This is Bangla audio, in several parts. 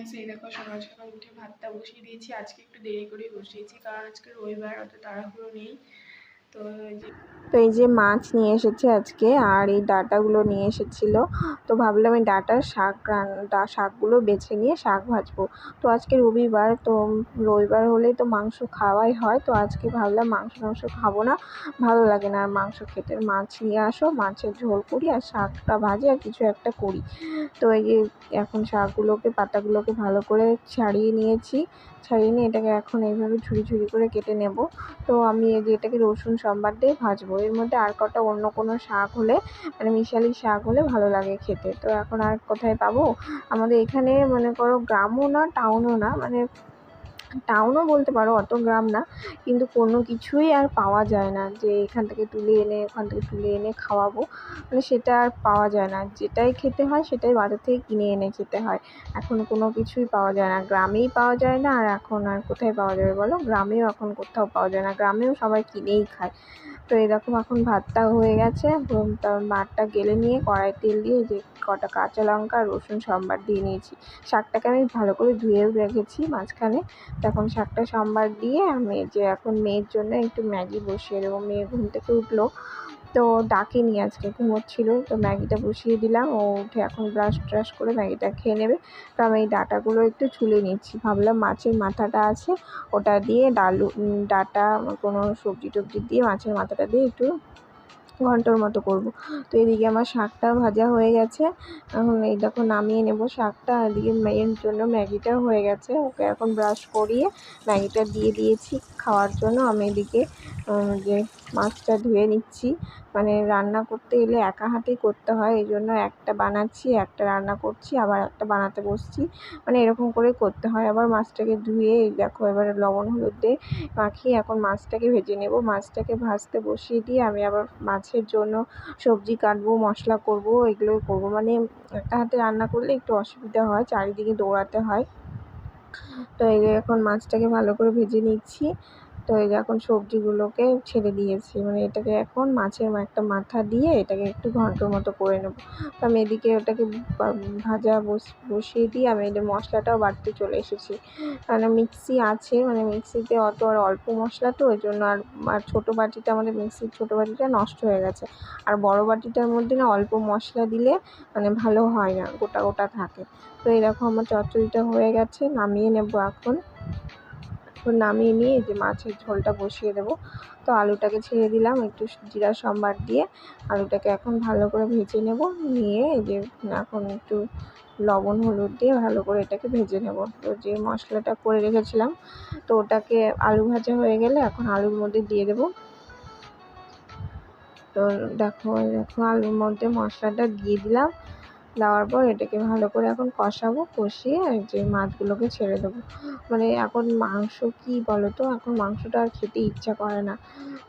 ফ্রেন্ডস এই দেখো সকাল সকাল উঠে ভাতটা বসিয়ে দিয়েছি। আজকে একটু দেরি করে বসিয়েছি, কারণ আজকে রবিবার, অত তাড়াহুড়ো নেই। তো তো এই যে মাছ নিয়ে এসেছে আজকে, আর এই ডাঁটাগুলো নিয়ে এসেছিল। তো ভাবলাম এই ডাঁটার শাক রান্না শাকগুলো বেছে নিয়ে শাক ভাজবো। তো আজকে রবিবার, তো রবিবার হলেই তো মাংস খাওয়াই হয়। তো আজকে ভাবলাম মাংস মাংস খাব না, ভালো লাগে না। আর মাংস খেতে মাছ নিয়ে আসো, মাছের ঝোল করি, আর শাকটা ভাজি, আর কিছু একটা করি। তো এই যে এখন শাকগুলোকে, পাতাগুলোকে ভালো করে ছাড়িয়ে নিয়েছি। ছাড়িয়ে নিয়ে এটাকে এখন এইভাবে ঝুড়ি ঝুড়ি করে কেটে নেব। তো আমি এই যে এটাকে রসুন সম্বার দিয়ে ভাজবো। এর মধ্যে আর কটা অন্য কোনো শাক হলে মানে মিশালি শাক হলে ভালো লাগে খেতে। তো এখন আর কোথায় পাবো? আমাদের এখানে মনে করো গ্রামও না টাউনও না মানে টাউনও বলতে পারো, অত গ্রাম না। কিন্তু কোনো কিছুই আর পাওয়া যায় না যে এখান থেকে তুলে এনে, ওখান থেকে তুলে এনে খাওয়াবো। মানে সেটা আর পাওয়া যায় না। যেটাই খেতে হয় সেটাই বাজার থেকে কিনে এনে খেতে হয়। এখন কোনো কিছুই পাওয়া যায় না। গ্রামেই পাওয়া যায় না, আর এখন আর কোথায় পাওয়া যাবে বলো? গ্রামেও এখন কোথাও পাওয়া যায় না। গ্রামেও সবাই কিনেই খায়। তো এরকম এখন ভাতটা হয়ে গেছে। তারপর মাঠটা গেলে নিয়ে কড়াই তেল দিয়ে যে কটা কাঁচা লঙ্কা, রসুন, সম্বার দিয়ে নিয়েছি। শাকটাকে আমি ভালো করে ধুয়েও রেখেছি মাঝখানে। তখন শাকটা সম্বার দিয়ে আমি যে এখন মেয়ের জন্য একটু ম্যাগি বসিয়ে দেবো। মেয়ে ঘুম থেকে উঠল। তো ডাকেনি আজকে, ঘুমোচ্ছিল। তো ম্যাগিটা বসিয়ে দিলাম। ও উঠে এখন ব্রাশ ট্রাশ করে ম্যাগিটা খেয়ে নেবে। তো আমি এই ডাটাগুলো একটু ছুলে নিচ্ছি। ভাবলাম মাছের মাথাটা আছে, ওটা দিয়ে ডালু ডাটা, কোনো সবজি টবজি দিয়ে মাছের মাথাটা দিয়ে একটু ঘন্টর মতো করব। তো এদিকে আমার শাকটা ভাজা হয়ে গেছে। এখন এই দেখো নামিয়ে নেব শাকটা। এদিকে মেয়ের জন্য ম্যাগিটা হয়ে গেছে। ওকে এখন ব্রাশ করিয়ে ম্যাগিটা দিয়ে দিয়েছি খাওয়ার জন্য। আমি এদিকে যে মাছটা ধুয়ে নিচ্ছি। মানে রান্না করতে গেলে একা হাতেই করতে হয়, এই জন্য একটা বানাচ্ছি, একটা রান্না করছি, আবার একটা বানাতে বসছি। মানে এরকম করে করতে হয়। আবার মাছটাকে ধুয়ে দেখো এবারে লবণ, হলুদ দিয়ে মাখিয়ে এখন মাছটাকে ভেজে নেব। মাছটাকে ভাজতে বসিয়ে দিয়ে আমি আবার মাছের জন্য সবজি কাটবো, মশলা করব এগুলোই করব। মানে একটা হাতে রান্না করলে একটু অসুবিধা হয়, চারিদিকে দৌড়াতে হয়। তো এই এখন মাছটাকে ভালো করে ভেজে নিচ্ছি। তো এই যে এখন সবজিগুলোকে ছেড়ে দিয়েছি। মানে এটাকে এখন মাছের একটা মাথা দিয়ে এটাকে একটু ঘন্টর মতো করে নেব। তো আমি এদিকে ওটাকে ভাজা বসিয়ে দিয়ে আমি এদের মশলাটাও বাড়তে চলে এসেছি। মানে মিক্সি আছে মানে মিক্সিতে অত আর অল্প মশলা তো, ওই জন্য আর আর ছোটো বাটিটা আমাদের মিক্সির ছোটো বাটিটা নষ্ট হয়ে গেছে। আর বড় বাটিটার মধ্যে না অল্প মশলা দিলে মানে ভালো হয় না, গোটা গোটা থাকে। তো এরকম আমার চচ্চড়িটা হয়ে গেছে, নামিয়ে নেব এখন। এখন নামিয়ে নিয়ে যে মাছের ঝোলটা বসিয়ে দেবো। তো আলুটাকে ছেড়ে দিলাম একটু জিরা, সম্বার দিয়ে। আলুটাকে এখন ভালো করে ভেজে নেব। নিয়ে যে এখন একটু লবণ, হলুদ দিয়ে ভালো করে এটাকে ভেজে নেব। তো যে মশলাটা করে রেখেছিলাম, তো ওটাকে আলু ভাজা হয়ে গেলে এখন আলুর মধ্যে দিয়ে দেবো। তো দেখো দেখো আলুর মধ্যে মশলাটা দিয়ে দিলাম। দেওয়ার পর এটাকে ভালো করে এখন কষাবো, কষিয়ে যে মাছগুলোকে ছেড়ে দেবো। মানে এখন মাংস কী বলো তো এখন মাংসটা আর খেতে ইচ্ছা করে না।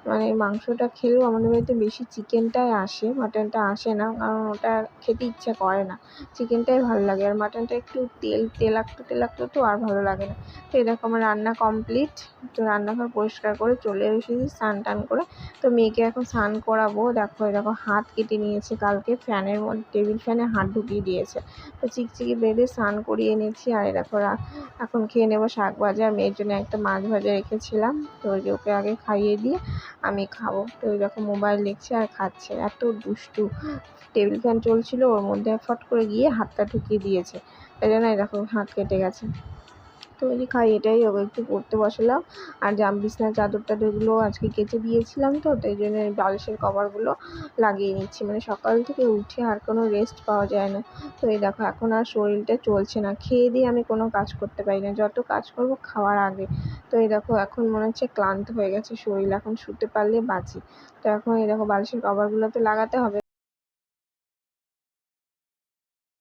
মানে মাংসটা খেলেও আমাদের বাড়িতে বেশি চিকেনটাই আসে, মাটনটা আসে না, কারণ ওটা খেতে ইচ্ছা করে না। চিকেনটাই ভালো লাগে আর মাটনটা একটু তেল, তেলাক্ত তেলাক্ত তো আর ভালো লাগে না। তো এরকম আমার রান্না কমপ্লিট তো রান্নাঘর পরিষ্কার করে চলে এসেছি স্নান টান করে। তো মেয়েকে এখন স্নান করাবো। দেখো এরকম হাত কেটে নিয়েছে কালকে। ফ্যানের মধ্যে, টেবিল ফ্যানে হাত ঢুকিয়ে দিয়েছে। তো চিকচিকি বেঁধে স্নান করিয়ে নিয়েছি আর দেখো এখন খেয়ে নেব শাক ভাজা। মেয়ের জন্য একটা মাছ ভাজা রেখেছিলাম। তো ওকে আগে খাইয়ে দিয়ে আমি খাব। তো ওই দেখো, মোবাইল দেখছে আর খাচ্ছে। এত দুষ্টু। টেবিল ফ্যান চলছিল, ওর মধ্যে ফট করে গিয়ে হাতটা ঢুকিয়ে দিয়েছে। এই জন্য এরকম হাত কেটে গেছে। তো ওই খাই, এটাই ওকে একটু পড়তে বসালাম। আর জাম বিছনার চাদর টাদরগুলো আজকে কেচে দিয়েছিলাম তো, তাই জন্য বালিশের কভারগুলো লাগিয়ে নিচ্ছি। মানে সকাল থেকে উঠে আর কোনো রেস্ট পাওয়া যায় না। তো এই দেখো, এখন আর শরীরটা চলছে না। খেয়ে দিয়ে আমি কোনো কাজ করতে পারি না। যত কাজ করব খাওয়ার আগে। তো এই দেখো, এখন মনে হচ্ছে ক্লান্ত হয়ে গেছে শরীর। এখন শুতে পারলে বাঁচি। তো এখন এই দেখো, বালিশের কভারগুলো তো লাগাতে হবে।